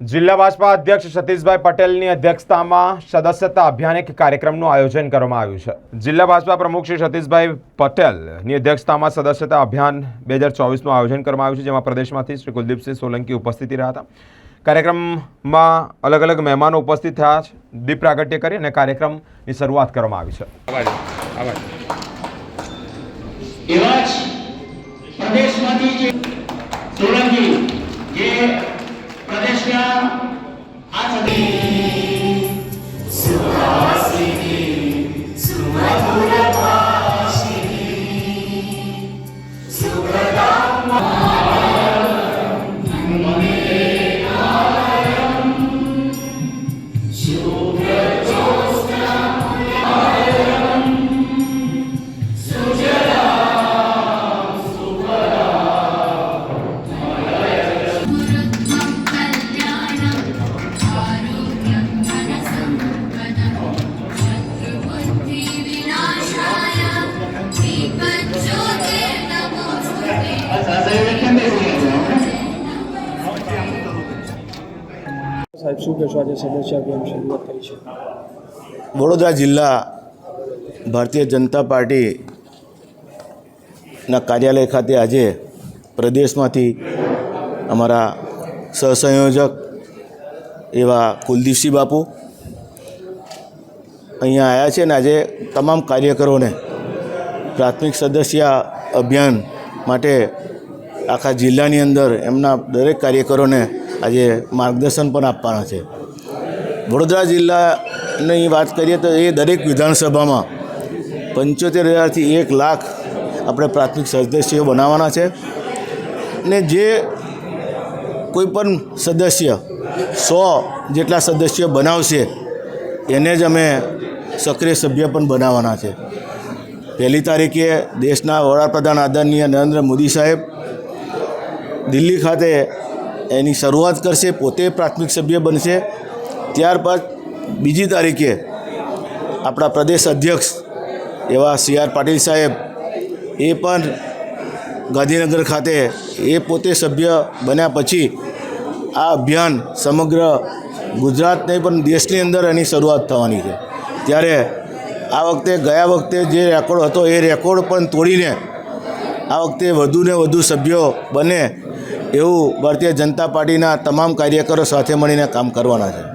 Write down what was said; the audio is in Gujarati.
જિલ્લા ભાજપા અધ્યક્ષ સતીશભાઈ પટેલની અધ્યક્ષતામાં સદસ્યતા અભિયાન એક કાર્યક્રમનું આયોજન કરવામાં આવ્યું છે. જિલ્લા ભાજપા પ્રમુખ શ્રી સતીશભાઈ પટેલની અધ્યક્ષતામાં સદસ્યતા અભિયાન બે હજાર ચોવીસનું આયોજન કરવામાં આવ્યું છે જેમાં પ્રદેશમાંથી શ્રી કુલદીપસિંહ સોલંકી ઉપસ્થિત રહ્યા હતા. કાર્યક્રમમાં અલગ અલગ મહેમાનો ઉપસ્થિત થયા છે. દીપ પ્રાગટ્ય કરી અને કાર્યક્રમની શરૂઆત કરવામાં આવી છે. પ્રદેશમાંથી જે સોલંકી જે Senhor. સાહેબ, શું કહેશો? આજે સદસ્ય અભિયાન શરૂઆત કરી છે? વડોદરા જિલ્લા ભારતીય જનતા પાર્ટીના કાર્યાલય ખાતે આજે પ્રદેશમાંથી અમારા સહસંયોજક એવા કુલદીપસિંહ બાપુ અહીંયા આવ્યા છે ને આજે તમામ કાર્યકરોને પ્રાથમિક સદસ્ય અભિયાન માટે આખા જિલ્લાની અંદર એમના દરેક કાર્યકરોને આજે માર્ગદર્શન પણ આપવાના છે. વડોદરા જિલ્લાની વાત કરીએ તો એ દરેક વિધાનસભામાં પંચોતેર હજારથી એક લાખ આપણે પ્રાથમિક સદસ્યો બનાવવાના છે ને જે કોઈ પણ સદસ્ય સો જેટલા સદસ્યો બનાવશે એને જ અમે સક્રિય સભ્ય પણ બનાવવાના છે. પહેલી તારીખે દેશના વડાપ્રધાન આદરણીય નરેન્દ્ર મોદી સાહેબ દિલ્હી ખાતે એની શરૂઆત કરશે, પોતે પ્રાથમિક સભ્ય બનશે. ત્યારબાદ બીજી તારીખે આપણા પ્રદેશ અધ્યક્ષ એવા સી આર પાટીલ સાહેબ એ પણ ગાંધીનગર ખાતે એ પોતે સભ્ય બન્યા પછી આ અભિયાન સમગ્ર ગુજરાત નહીં પણ દેશની અંદર એની શરૂઆત થવાની છે. ત્યારે આ વખતે ગયા વખતે જે રેકોર્ડ હતો એ રેકોર્ડ પણ તોડીને આ વખતે વધુને વધુ સભ્યો બને એવું ભારતીય જનતા પાર્ટીના તમામ કાર્યકરો સાથે મળીને કામ કરવાના છે.